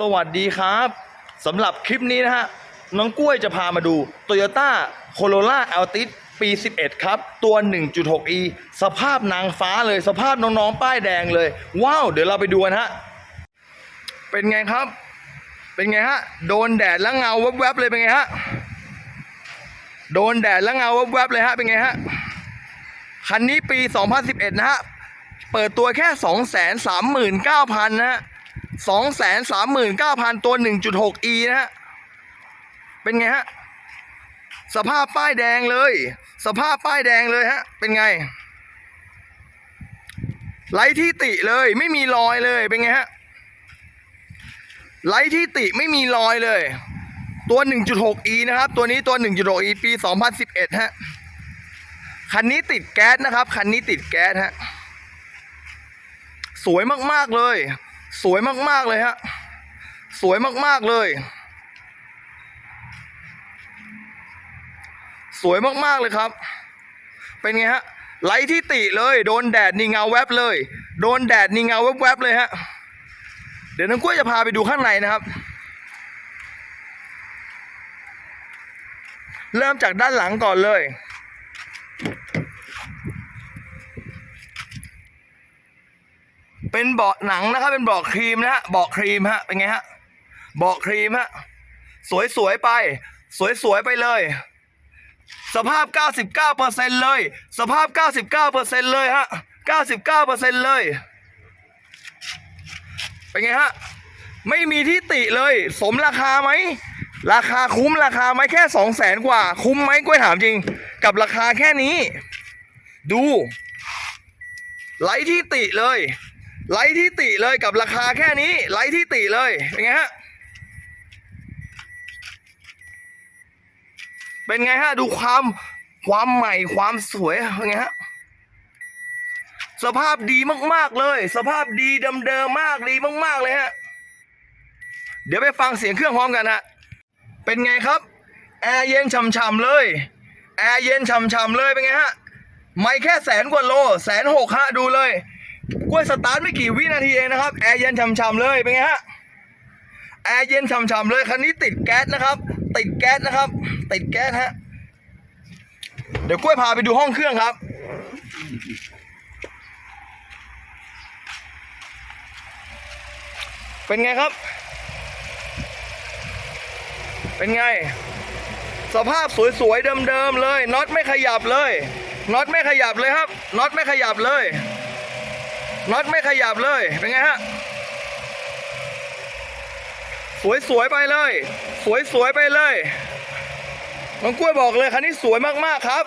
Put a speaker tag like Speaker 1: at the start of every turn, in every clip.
Speaker 1: สวัสดีครับสำหรับคลิปนี้นะฮะน้องกล้วยจะพามาดู Toyota Corolla Altis ปี 11 ครับ ตัว 1.6e สภาพนางฟ้าเลยสภาพน้องๆ ป้ายแดงเลย ว้าว เดี๋ยวเราไปดูกันฮะ เป็นไงครับ เป็นไงฮะ โดนแดดแล้วเงาแวบๆเลยเป็นไงฮะ โดนแดดแล้วเงาแวบๆเลยฮะ เป็นไงฮะ คันนี้ปี 2011 นะฮะ เปิดตัวแค่ 239,000 นะฮะ 239,000ตัว 1.6e นะฮะ เป็นไงฮะ สภาพป้ายแดงเลย สภาพป้ายแดงเลยฮะ เป็นไง ไร้ที่ติเลยไม่มีรอยเลยเป็นไงฮะ ไร้ที่ติไม่มีรอยเลย ตัว 1.6e นะครับ ตัวนี้ตัว 1.6e ปี 2011 ฮะ คันนี้ติดแก๊สนะครับ คันนี้ติดแก๊สฮะ สวยมาก ๆ เลย สวยมากๆเลยฮะ สวยมากๆเลย สวยมากๆเลยครับ เป็นไงฮะไร้ที่ติเลย โดนแดดนี่เงาแวบเลย โดนแดดนี่เงาแวบๆเลยฮะ เดี๋ยวน้องกล้วยจะพาไปดูข้างในนะครับ เริ่มจากด้านหลังก่อนเลย เป็นเบาะหนังนะครับ เป็นเบาะครีมนะฮะเบาะครีมฮะเป็นไงฮะเบาะครีมฮะสวยๆไป สวยๆไปเลย สภาพ 99%เลย สภาพ 99%เลยฮะ99%เลย เป็นไงฮะไม่มีที่ติเลย สมราคาไหมราคาคุ้มราคาไหมแค่2 0 0แสนกว่า คุ้มไหมกล้วยถามจริง กับราคาแค่นี้ ดูไร้ที่ติเลย ไร้ที่ติเลยกับราคาแค่นี้ไร้ที่ติเลยเป็นไงฮะเป็นไงฮะดูความความใหม่ความสวยเป็นไงฮะสภาพดีมาก ๆ เลย สภาพดีเดิมๆมากดีมาก ๆ เลยฮะ เดี๋ยวไปฟังเสียงเครื่องพร้อมกันฮะ เป็นไงครับ แอร์เย็นฉ่ำๆเลย แอร์เย็นฉ่ำๆเลยเป็นไงฮะ ไม่แค่แสนกว่าโลแสนหกฮะดูเลย กล้วยสตาร์ทไม่กี่วินาทีเองนะครับแอร์เย็นฉ่ำๆเลยเป็นไงฮะแอร์เย็นฉ่ำๆเลยคันนี้ติดแก๊สนะครับ ติดแก๊สนะครับ ติดแก๊สฮะเดี๋ยวกล้วยพาไปดูห้องเครื่องครับ เป็นไงครับ เป็นไง สภาพสวยๆเดิมๆเลยน็อตไม่ขยับเลยน็อตไม่ขยับเลยครับน็อตไม่ขยับเลย น็อตไม่ขยับเลย เป็นไงฮะ สวยๆไปเลย สวยๆไปเลยน้องกล้วยบอกเลยคันนี้สวยมากๆครับ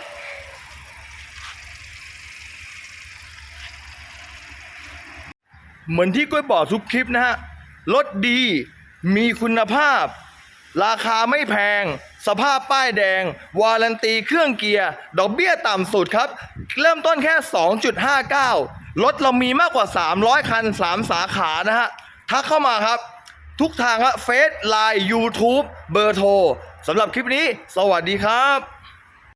Speaker 1: เหมือนที่กล้วยบอกทุกคลิปนะฮะ รถดี มีคุณภาพ ราคาไม่แพง สภาพป้ายแดง วารันตีเครื่องเกียร์ ดอกเบี้ยต่ำสุดครับ เริ่มต้นแค่ 2.59 รถเรามีมากกว่า 300 คัน 3 สาขานะฮะ ทักเข้ามาครับ ทุกทางฮะเฟซไลน์ยูทูบเบอร์โทรสำหรับคลิปนี้ สวัสดีครับ